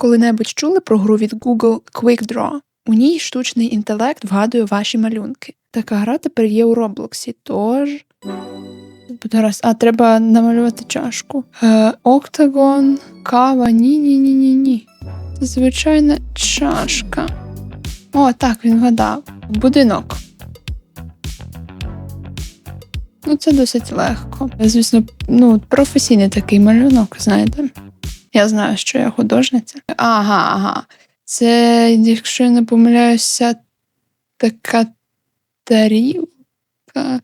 Коли-небудь чули про гру від Google Quick Draw? У ній штучний інтелект вгадує ваші малюнки. Така гра тепер є у Роблоксі, тож. Раз. А, треба намалювати чашку. Е, октагон, кава. Ні, ні, ні, ні, ні. Це звичайна чашка. О, так, він вгадав. Будинок. Ну, це досить легко. Звісно, ну, професійний такий малюнок, знаєте. Я знаю, що я художниця. Ага, ага. Це, якщо я не помиляюся, така тарілка,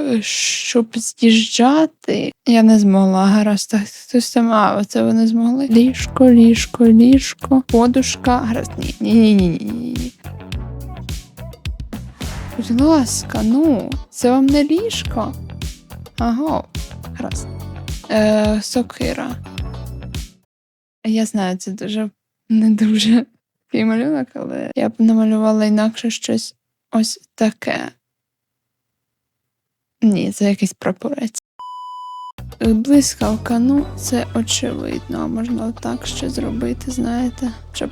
е, щоб з'їжджати. Я не змогла. Гаразд, так хтось там, а, оце вони змогли. Ліжко, ліжко, ліжко, подушка. Гаразд, ні, ні, ні, ні, ні. Будь ласка, ну, це вам не ліжко. Ага, гаразд. Е, сокира. Я знаю, це дуже не дуже такий малюнок, але я б намалювала інакше щось ось таке. Ні, це якийсь прапорець. Блискавка, ну, це очевидно, а можна отак ще зробити, знаєте, щоб.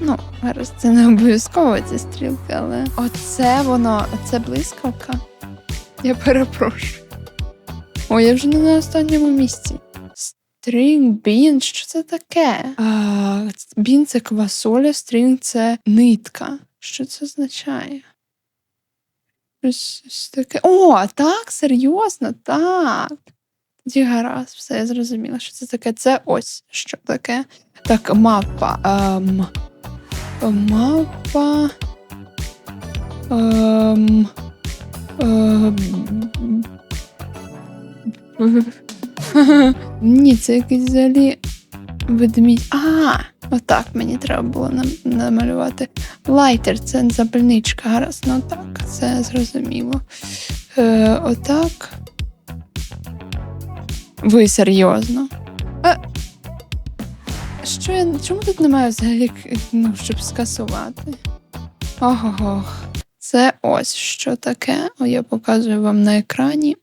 Ну, гаразд, це не обов'язково ці стрілки, але оце воно, оце блискавка. Я перепрошую. Ой, я вже не на останньому місці. Стрінг, бін, що це таке? Бін це квасоля, стрінг це нитка. Що це означає? Щось таке. О, так, серйозно, так. Тоді гаразд, все я зрозуміла, що це таке. Це ось що таке. Так, мапа. Ем, мапа. Ем, ем, ні, це якийсь взагалі ведмідь. А, отак мені треба було намалювати. Лайтер це запальничка. Гаразд, ну так, це зрозуміло. Е, отак. Ви серйозно? А, що я. Чому тут немає взагалі, ну, щоб скасувати? Ого. Це ось що таке. О, я показую вам на екрані.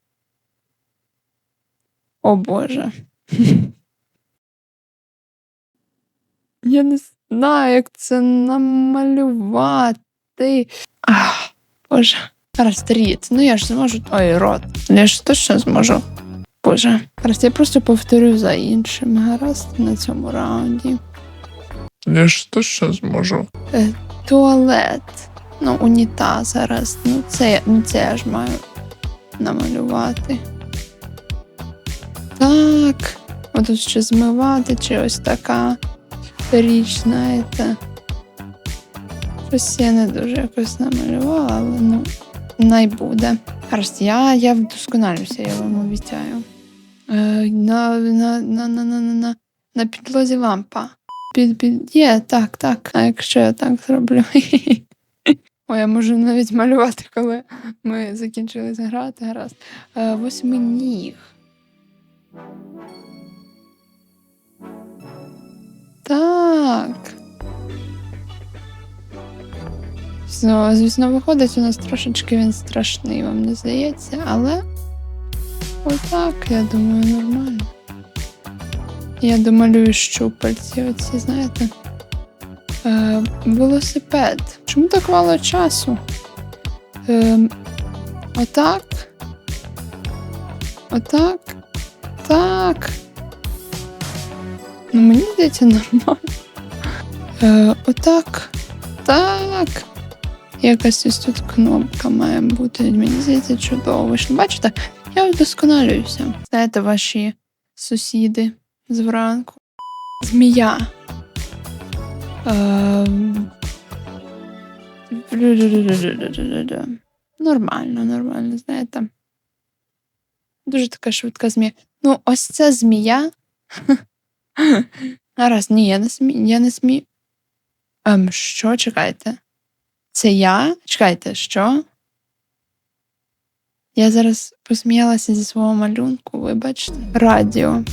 О Боже. Я не знаю, як це намалювати. Ах, Боже. Гаразд, рід. Ну я ж зможу. Ой, рот. Я ж точно зможу. Боже. Гаразд, я просто повторю за іншим. Гаразд на цьому раунді. Я ж точно зможу. Туалет. Ну, унітаз зараз. Ну, це, ну, це я ж маю намалювати. Так. отут тут ще змивати чи ось така річ, знаєте. Щось я не дуже якось намалювала, але ну, найбуде. Гаразд, я я вдосконалюся, я вам обіцяю. Е, на, на, на, на, на, на, на підлозі лампа. Під, під... Є, так, так. А якщо я так зроблю. Ой, я можу навіть малювати, коли ми закінчились грати. Гаразд. Е, восьминіг. Так. Звісно, звісно, виходить, у нас трошечки він страшний, вам не здається, але отак, я думаю, нормально. Я домалюю щупальці, оці, знаєте. Е, велосипед. Чому так мало часу? Е, отак. Отак. Так. Ну, мені здається, нормально. Е, отак. Так. Якась ось тут кнопка має бути. Мені здається, чудово. Ви бачите? Я вдосконалююся. Знаєте, ваші сусіди зранку. Змія. Ем. Нормально, нормально, знаєте. Дуже така швидка змія. Ну, ось ця змія. Гаразд, ні, я не смію. Я не смію. Ем, що, чекайте? Це я? Чекайте, що? Я зараз посміялася зі свого малюнку, вибачте. Радіо.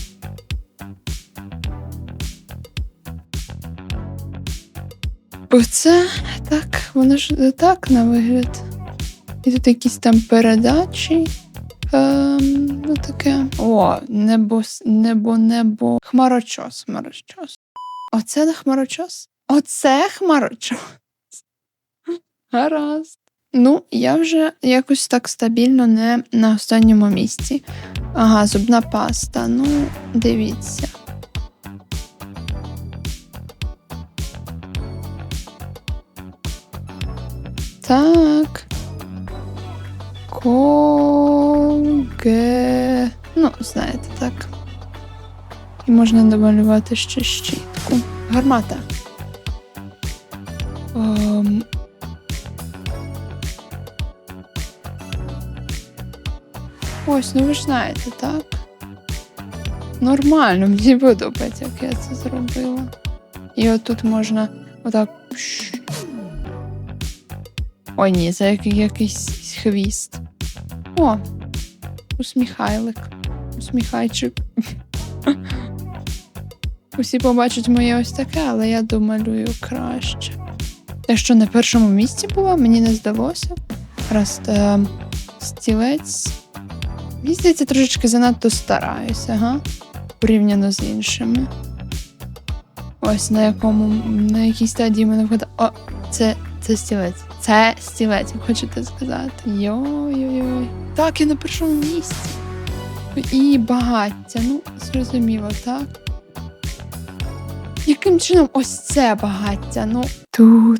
Оце так, воно ж так на вигляд. І тут якісь там передачі. Ем, ну таке. О, небо, небо, небо. Хмарочос, хмарочос. Оце не хмарочос? Оце хмарочос. Гаразд. Ну, я вже якось так стабільно не на останньому місці. Ага, зубна паста. Ну, дивіться. Так. Колге. Ну, знаєте, так. І можна домалювати ще щітку. Гармата. Ем... Ось, ну ви ж знаєте, так? Нормально, мені подобається, як я це зробила. І отут можна отак. Ой, ні, це як, якийсь хвіст. О, усміхайлик. Усміхайчик. Усі побачать моє ось таке, але я домалюю краще. Те, що на першому місці було, мені не здалося. Раз е, стілець. Мені трошечки занадто стараюся, га? Порівняно з іншими. Ось на якому, на якій стадії мене вгадає. О, це, це стілець. Це стілець, ви хочете сказати. Йой-йой-йой. Так, я на першому місці. І багаття. Ну, зрозуміло, так. Яким чином ось це багаття? Ну. ту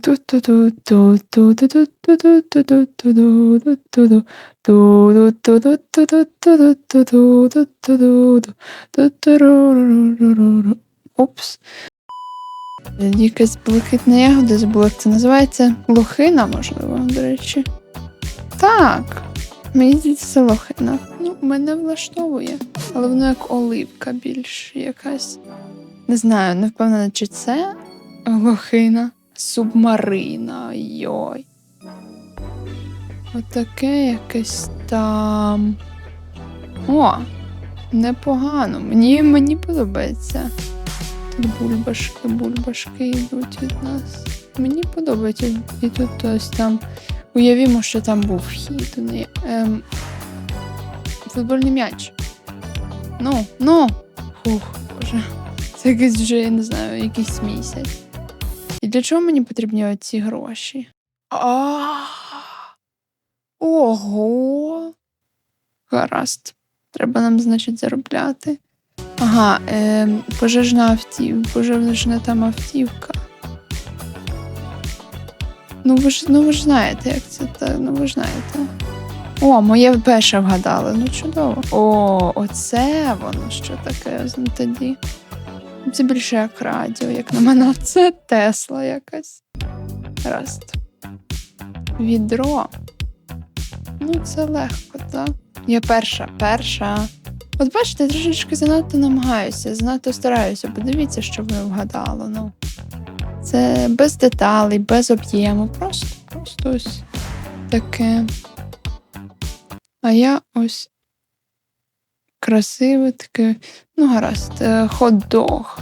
Якась блакитна ягода забула, як це називається. Лохина, можливо, до речі. Так. Мені здається, це лохина. Ну, мене влаштовує. Але воно як оливка більш якась. Не знаю, не впевнена, чи це лохина. Субмарина. Йой. Отаке якесь там. О, непогано. Мені, мені подобається. Бульбашки, бульбашки йдуть від нас. Мені подобається. І тут ось там. Уявімо, що там був вхід. Ем, футбольний м'яч. Ну, ну. Фух, боже. Це якийсь вже, я не знаю, якийсь місяць. І для чого мені потрібні оці гроші? А. Ого. Гаразд. Треба нам, значить, заробляти. Ага, е, пожежна автівка, пожежна там автівка. Ну ви ж, ну ви ж знаєте, як це так, ну ви ж знаєте. О, моє перше вгадали, ну чудово. О, оце воно що таке ну, тоді. Це більше як радіо, як на мене. Це Тесла якась. Гаразд. Відро. Ну, це легко, так? Я перша, перша. От бачите, я трошечки занадто намагаюся, занадто стараюся. Подивіться, що ви вгадали. Ну. Це без деталей, без об'єму. Просто, просто ось таке. А я ось красиве таке. Ну, гаразд, е, хот-дог.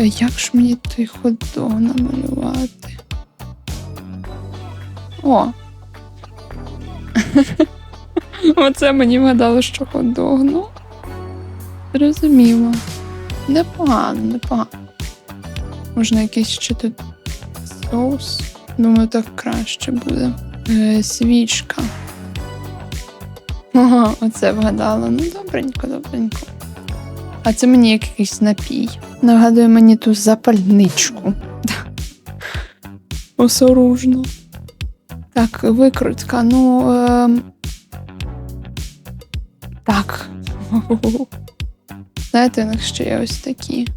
Е, Як ж мені той хот-дог намалювати? О! Оце мені вгадало, що хот-дог. Ну, зрозуміло. Непогано, непогано. Можна якийсь ще тут соус. Думаю, так краще буде. Е, свічка. Ага, оце вгадала. Ну, добренько, добренько. А це мені як якийсь напій. Нагадує мені ту запальничку. Осоружно. Так, викрутка. Ну. Ем... Так. Знаєте, у них ще є ось такі.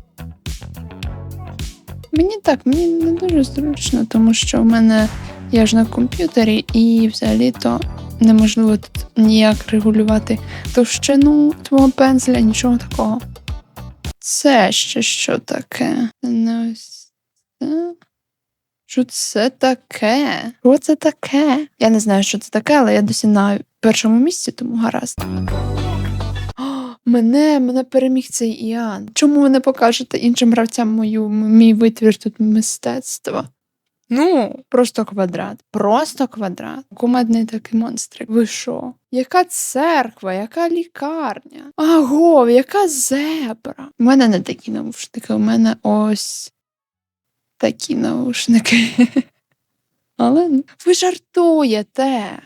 Мені так, мені не дуже зручно, тому що в мене я ж на комп'ютері, і взагалі-то неможливо тут ніяк регулювати товщину твого пензля, нічого такого. Це ще що таке? Не ось це. Що це таке? Що це таке? Я не знаю, що це таке, але я досі на першому місці, тому гаразд. Мене, мене переміг цей Іан. Чому ви не покажете іншим гравцям мою, мій витвір тут мистецтва? Ну, просто квадрат. Просто квадрат. Кумедний такий монстрик. Ви що? Яка церква, яка лікарня? Аго, яка зебра? У мене не такі навушники, у мене ось такі навушники. Але ну, ви жартуєте.